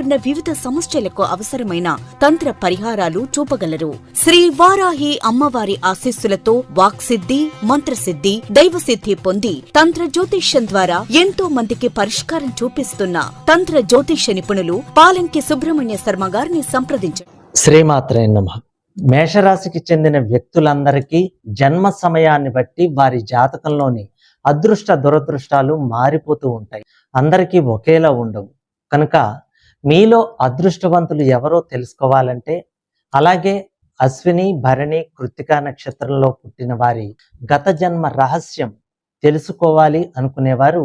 వివిధ సమస్యలకు అవసరమైన తంత్ర పరిహారాలు చూపగలరు. శ్రీ వారాహి అమ్మవారి ఆశీస్సులతో వాక్సిద్ధి మంత్రసిద్ధి దైవసిద్ధి పొంది తంత్ర జ్యోతిష్యం ద్వారా ఎంతో మందికి పరిష్కారం చూపిస్తున్న తంత్ర జ్యోతిష్య నిపుణులు పాలంకి సుబ్రహ్మణ్య శర్మ గారిని సంప్రదించారు శ్రీమాత్రే నమ. మేషరాశికి చెందిన వ్యక్తులందరికీ జన్మ సమయాన్ని బట్టి వారి జాతకంలోని అదృష్ట దురదృష్టాలు మారిపోతూ ఉంటాయి. అందరికీ ఒకేలా ఉండవు. కనుక మీలో అదృష్టవంతులు ఎవరో తెలుసుకోవాలంటే అలాగే అశ్విని భరణి కృత్తికా నక్షత్రంలో పుట్టిన వారి గత జన్మ రహస్యం తెలుసుకోవాలి అనుకునేవారు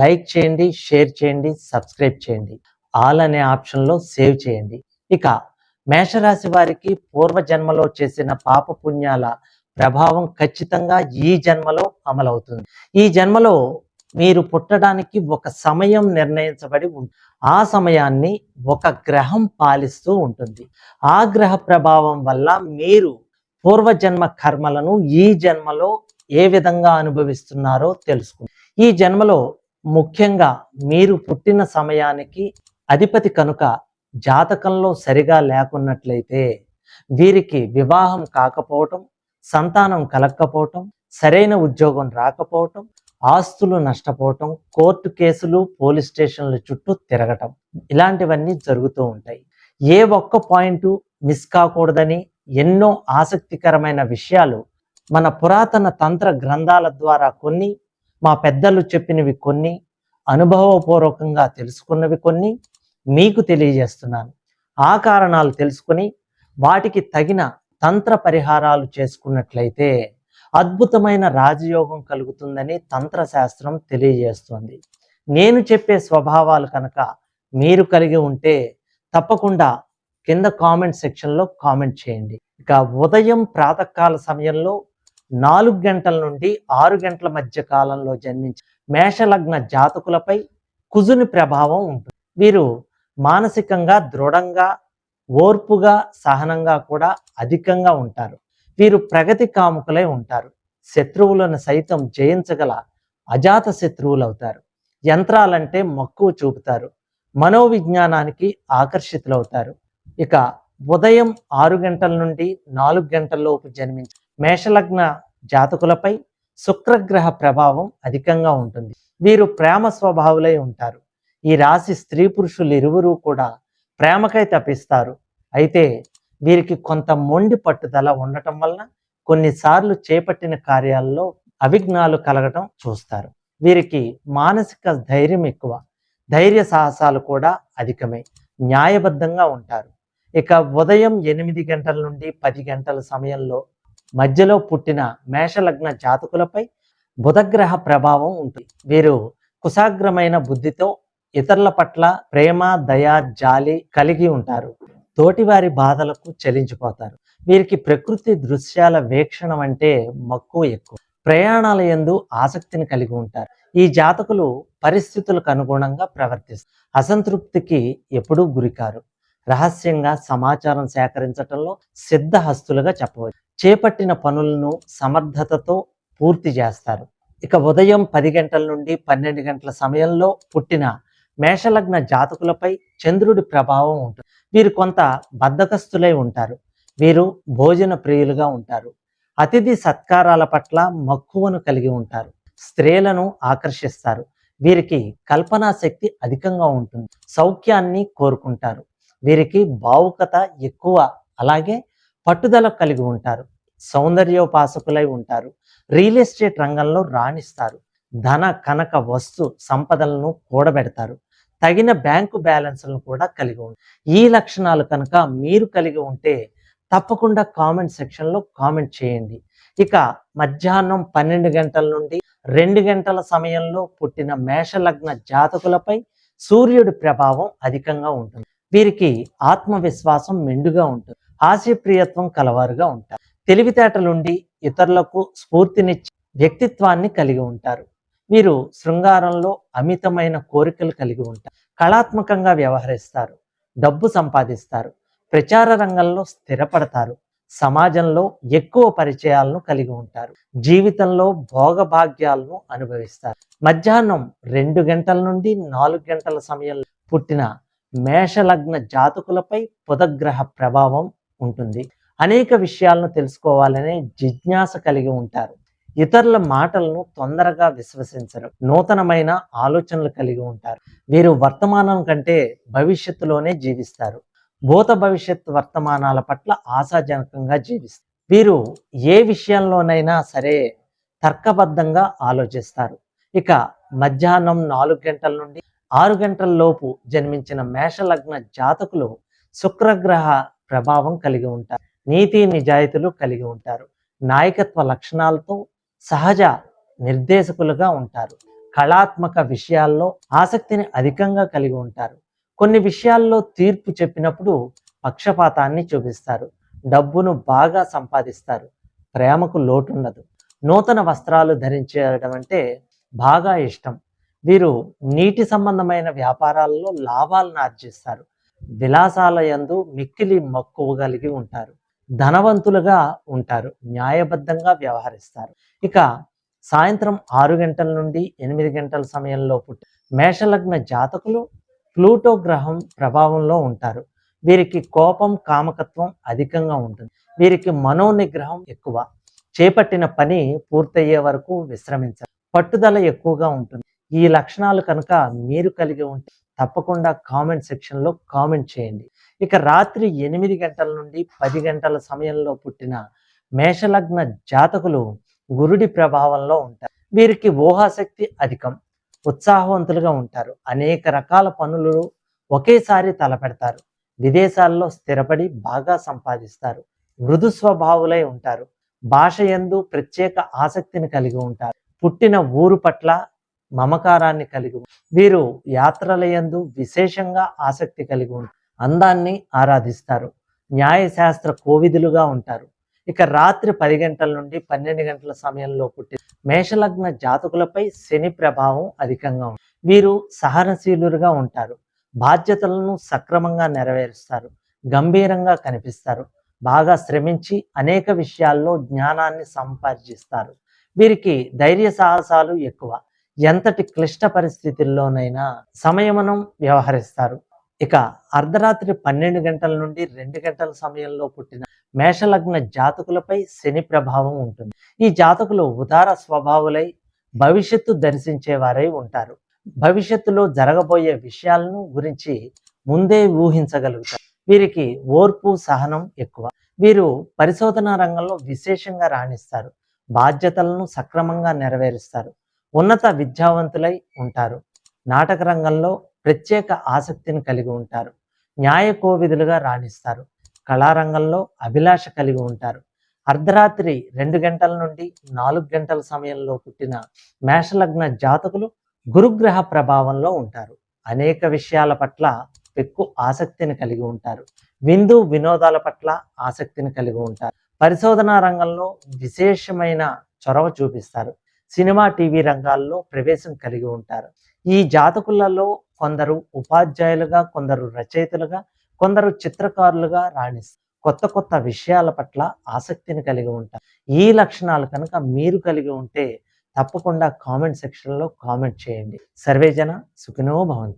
లైక్ చేయండి షేర్ చేయండి సబ్స్క్రైబ్ చేయండి. ఆల్ అనే ఆప్షన్లో సేవ్ చేయండి. ఇక మేషరాశి వారికి పూర్వ జన్మలో చేసిన పాప పుణ్యాల ప్రభావం ఖచ్చితంగా ఈ జన్మలో అమలవుతుంది. ఈ జన్మలో మీరు పుట్టడానికి ఒక సమయం నిర్ణయించబడి ఉంటుంది ఆ సమయాన్ని ఒక గ్రహం పాలిస్తూ ఉంటుంది. ఆ గ్రహ ప్రభావం వల్ల మీరు పూర్వజన్మ కర్మలను ఈ జన్మలో ఏ విధంగా అనుభవిస్తున్నారో తెలుసుకుంది ఈ జన్మలో ముఖ్యంగా మీరు పుట్టిన సమయానికి అధిపతి కనుక జాతకంలో సరిగా లేకున్నట్లయితే వీరికి వివాహం కాకపోవటం సంతానం కలగకపోవటం సరైన ఉద్యోగం రాకపోవటం ఆస్తులు నష్టపోవటం కోర్టు కేసులు పోలీస్ స్టేషన్ల చుట్టూ తిరగటం ఇలాంటివన్నీ జరుగుతూ ఉంటాయి. ఏ ఒక్క పాయింట్ మిస్ కాకూడదని ఎన్నో ఆసక్తికరమైన విషయాలు మన పురాతన తంత్ర గ్రంథాల ద్వారా కొన్ని మా పెద్దలు చెప్పినవి కొన్ని అనుభవపూర్వకంగా తెలుసుకున్నవి కొన్ని మీకు తెలియజేస్తున్నాను. ఆ కారణాలు తెలుసుకొని వాటికి తగిన తంత్ర పరిహారాలు చేసుకున్నట్లయితే అద్భుతమైన రాజయోగం కలుగుతుందని తంత్రశాస్త్రం తెలియజేస్తుంది. నేను చెప్పే స్వభావాలు కనుక మీరు కలిగి ఉంటే తప్పకుండా కింద కామెంట్ సెక్షన్లో కామెంట్ చేయండి. ఇక ఉదయం ప్రాతకాల సమయంలో నాలుగు గంటల నుండి ఆరు గంటల మధ్య కాలంలో జన్మించి మేషలగ్న జాతకులపై కుజుని ప్రభావం ఉంటుంది. వీరు మానసికంగా దృఢంగా ఓర్పుగా సహనంగా కూడా అధికంగా ఉంటారు. వీరు ప్రగతి కాముకులై ఉంటారు. శత్రువులను సైతం జయించగల అజాత శత్రువులు అవుతారు యంత్రాలంటే మక్కువ చూపుతారు. మనోవిజ్ఞానానికి ఆకర్షితులవుతారు. ఇక ఉదయం ఆరు గంటల నుండి నాలుగు గంటలలోపు జన్మించి మేషలగ్న జాతకులపై శుక్రగ్రహ ప్రభావం అధికంగా ఉంటుంది. వీరు ప్రేమ స్వభావులై ఉంటారు. ఈ రాశి స్త్రీ పురుషులు ఇరువురు కూడా ప్రేమకై తప్పిస్తారు. అయితే వీరికి కొంత మొండి పట్టుదల ఉండటం వలన కొన్నిసార్లు చేపట్టిన కార్యాల్లో అవిఘ్నాలు కలగటం చూస్తారు. వీరికి మానసిక ధైర్యం ఎక్కువ ధైర్య సాహసాలు కూడా అధికమే న్యాయబద్ధంగా ఉంటారు. ఇక ఉదయం ఎనిమిది గంటల నుండి పది గంటల సమయంలో మధ్యలో పుట్టిన మేషలగ్న జాతకులపై బుధగ్రహ ప్రభావం ఉంటుంది. వీరు కుశాగ్రమైన బుద్ధితో ఇతరుల పట్ల ప్రేమ దయ జాలి కలిగి ఉంటారు. తోటివారి బాధలకు చలించిపోతారు. వీరికి ప్రకృతి దృశ్యాల వీక్షణం అంటే మక్కువ ఎక్కువ. ప్రయాణాల యందు ఆసక్తిని కలిగి ఉంటారు. ఈ జాతకులు పరిస్థితులకు అనుగుణంగా ప్రవర్తిస్తారు. అసంతృప్తికి ఎప్పుడూ గురికారు. రహస్యంగా సమాచారం సేకరించటంలో సిద్ధహస్తులుగా చెప్పవచ్చు. చేపట్టిన పనులను సమర్థతతో పూర్తి చేస్తారు. ఇక ఉదయం పది గంటల నుండి పన్నెండు గంటల సమయంలో పుట్టిన మేషలగ్న జాతకులపై చంద్రుడి ప్రభావం ఉంటుంది. వీరు కొంత బద్ధకస్తులై ఉంటారు. వీరు భోజన ప్రియులుగా ఉంటారు. అతిథి సత్కారాల పట్ల మక్కువను కలిగి ఉంటారు. స్త్రీలను ఆకర్షిస్తారు. వీరికి కల్పనా శక్తి అధికంగా ఉంటుంది. సౌఖ్యాన్ని కోరుకుంటారు. వీరికి భావుకత ఎక్కువ అలాగే పట్టుదల కలిగి ఉంటారు. సౌందర్యోపాసకులై ఉంటారు. రియల్ ఎస్టేట్ రంగంలో రాణిస్తారు. ధన కనక వస్తు సంపదలను కూడబెడతారు. తగిన బ్యాంకు బ్యాలెన్స్లను కూడా కలిగి ఉంది ఈ లక్షణాలు కనుక మీరు కలిగి ఉంటే తప్పకుండా కామెంట్ సెక్షన్లో కామెంట్ చేయండి. ఇక మధ్యాహ్నం పన్నెండు గంటల నుండి రెండు గంటల సమయంలో పుట్టిన మేషలగ్న జాతకులపై సూర్యుడి ప్రభావం అధికంగా ఉంటుంది. వీరికి ఆత్మవిశ్వాసం మెండుగా ఉంటుంది. ఆశయప్రియత్వం కలవారుగా ఉంటారు. తెలివితేటలుండి ఇతరులకు స్ఫూర్తినిచ్చి వ్యక్తిత్వాన్ని కలిగి ఉంటారు. వీరు శృంగారంలో అమితమైన కోరికలు కలిగి ఉంటారు. కళాత్మకంగా వ్యవహరిస్తారు. డబ్బు సంపాదిస్తారు. ప్రచార రంగంలో స్థిరపడతారు. సమాజంలో ఎక్కువ పరిచయాలను కలిగి ఉంటారు. జీవితంలో భోగభాగ్యాలను అనుభవిస్తారు. మధ్యాహ్నం రెండు గంటల నుండి నాలుగు గంటల సమయంలో పుట్టిన మేషలగ్న జాతకులపై పుదగ్రహ ప్రభావం ఉంటుంది. అనేక విషయాలను తెలుసుకోవాలనే జిజ్ఞాస కలిగి ఉంటారు. ఇతరుల మాటలను తొందరగా విశ్వసించరు. నూతనమైన ఆలోచనలు కలిగి ఉంటారు. వీరు వర్తమానం కంటే భవిష్యత్తులోనే జీవిస్తారు. భూత భవిష్యత్ వర్తమానాల పట్ల ఆశాజనకంగా జీవిస్తారు. వీరు ఏ విషయంలోనైనా సరే తర్కబద్ధంగా ఆలోచిస్తారు. ఇక మధ్యాహ్నం నాలుగు గంటల నుండి ఆరు గంటల లోపు జన్మించిన మేషలగ్న జాతకులు శుక్రగ్రహ ప్రభావం కలిగి ఉంటారు. నీతి నిజాయితీలు కలిగి ఉంటారు. నాయకత్వ లక్షణాలతో సహజ నిర్దేశకులుగా ఉంటారు. కళాత్మక విషయాల్లో ఆసక్తిని అధికంగా కలిగి ఉంటారు. కొన్ని విషయాల్లో తీర్పు చెప్పినప్పుడు పక్షపాతాన్ని చూపిస్తారు. డబ్బును బాగా సంపాదిస్తారు. ప్రేమకు లోటుండదు. నూతన వస్త్రాలు ధరించడం అంటే బాగా ఇష్టం. వీరు నీటి సంబంధమైన వ్యాపారాల్లో లాభాలను ఆర్జిస్తారు. విలాసాల యందు మిక్కిలి మక్కువ కలిగి ఉంటారు. ధనవంతులుగా ఉంటారు. న్యాయబద్ధంగా వ్యవహరిస్తారు. ఇక సాయంత్రం ఆరు గంటల నుండి ఎనిమిది గంటల సమయంలో పుట్టి మేషలగ్న జాతకులు ప్లూటో గ్రహం ప్రభావంలో ఉంటారు. వీరికి కోపం కామకత్వం అధికంగా ఉంటుంది. వీరికి మనోనిగ్రహం ఎక్కువ. చేపట్టిన పని పూర్తయ్యే వరకు విశ్రమించారు. పట్టుదల ఎక్కువగా ఉంటుంది. ఈ లక్షణాలు కనుక మీరు కలిగి ఉంటే తప్పకుండా కామెంట్ సెక్షన్లో కామెంట్ చేయండి. ఇక రాత్రి ఎనిమిది గంటల నుండి పది గంటల సమయంలో పుట్టిన మేషలగ్న జాతకులు గురుడి ప్రభావంలో ఉంటారు. వీరికి ఊహాశక్తి అధికం ఉత్సాహవంతులుగా ఉంటారు. అనేక రకాల పనులు ఒకేసారి తలపెడతారు. విదేశాల్లో స్థిరపడి బాగా సంపాదిస్తారు. మృదు స్వభావులై ఉంటారు. భాష యందు ప్రత్యేక ఆసక్తిని కలిగి ఉంటారు. పుట్టిన ఊరు పట్ల మమకారాన్ని కలిగి వీరు యాత్రల యందు విశేషంగా ఆసక్తి కలిగి ఉంటారు అందాన్ని ఆరాధిస్తారు. న్యాయశాస్త్ర కోవిధులుగా ఉంటారు. ఇక రాత్రి పది గంటల నుండి పన్నెండు గంటల సమయంలో పుట్టిన మేషలగ్న జాతకులపై శని ప్రభావం అధికంగా ఉంది వీరు సహనశీలుగా ఉంటారు. బాధ్యతలను సక్రమంగా నెరవేరుస్తారు. గంభీరంగా కనిపిస్తారు. బాగా శ్రమించి అనేక విషయాల్లో జ్ఞానాన్ని సంపార్జిస్తారు. వీరికి ధైర్య సాహసాలు ఎక్కువ. ఎంతటి క్లిష్ట పరిస్థితుల్లోనైనా సంయమనం వ్యవహరిస్తారు. ఇక అర్ధరాత్రి పన్నెండు గంటల నుండి రెండు గంటల సమయంలో పుట్టిన మేషలగ్న జాతకులపై శని ప్రభావం ఉంటుంది. ఈ జాతకులు ఉదార స్వభావులై భవిష్యత్తు దర్శించేవారై ఉంటారు. భవిష్యత్తులో జరగబోయే విషయాలను గురించి ముందే ఊహించగలుగుతారు. వీరికి ఓర్పు సహనం ఎక్కువ. వీరు పరిశోధన రంగంలో విశేషంగా రాణిస్తారు. బాధ్యతలను సక్రమంగా నెరవేరుస్తారు. ఉన్నత విద్యావంతులై ఉంటారు. నాటక రంగంలో ప్రత్యేక ఆసక్తిని కలిగి ఉంటారు. న్యాయ కోవిధులుగా రాణిస్తారు. కళారంగంలో అభిలాష కలిగి ఉంటారు. అర్ధరాత్రి రెండు గంటల నుండి నాలుగు గంటల సమయంలో పుట్టిన మేషలగ్న జాతకులు గురుగ్రహ ప్రభావంలో ఉంటారు. అనేక విషయాల పట్ల ఎక్కువ ఆసక్తిని కలిగి ఉంటారు. విందు వినోదాల పట్ల ఆసక్తిని కలిగి ఉంటారు. పరిశోధనా రంగంలో విశేషమైన చొరవ చూపిస్తారు. సినిమా టీవీ రంగాల్లో ప్రవేశం కలిగి ఉంటారు. ఈ జాతకులలో కొందరు ఉపాధ్యాయులుగా కొందరు రచయితలుగా కొందరు చిత్రకారులుగా రాణిస్తారు కొత్త కొత్త విషయాల పట్ల ఆసక్తిని కలిగి ఉంటారు. ఈ లక్షణాలు కనుక మీరు కలిగి ఉంటే తప్పకుండా కామెంట్ సెక్షన్లో కామెంట్ చేయండి. సర్వేజన సుఖినో భవంతు.